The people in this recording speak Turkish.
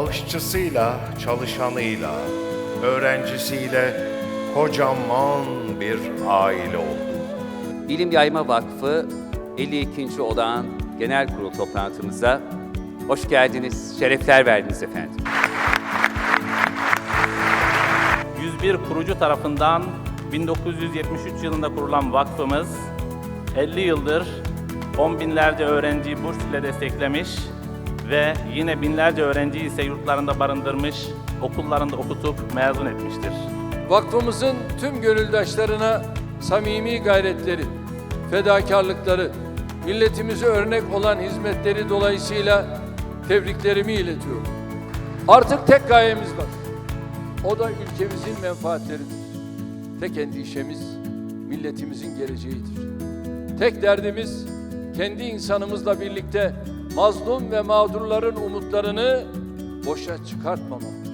Bağışçısıyla, çalışanıyla, öğrencisiyle kocaman bir aile oldu. İlim Yayma Vakfı 52. olan genel kurul toplantımıza hoş geldiniz, şerefler verdiniz efendim. 101 kurucu tarafından 1973 yılında kurulan vakfımız 50 yıldır on binlerce öğrenciyi burs ile desteklemiş ve yine binlerce öğrenciyi ise yurtlarında barındırmış, okullarında okutup mezun etmiştir. Vakfımızın tüm gönüldaşlarına samimi gayretleri, fedakarlıkları, milletimize örnek olan hizmetleri dolayısıyla tebriklerimi iletiyorum. Artık tek gayemiz var. O da ülkemizin menfaatleridir. Tek endişemiz milletimizin geleceğidir. Tek derdimiz kendi insanımızla birlikte mazlum ve mağdurların umutlarını boşa çıkartmamaktır.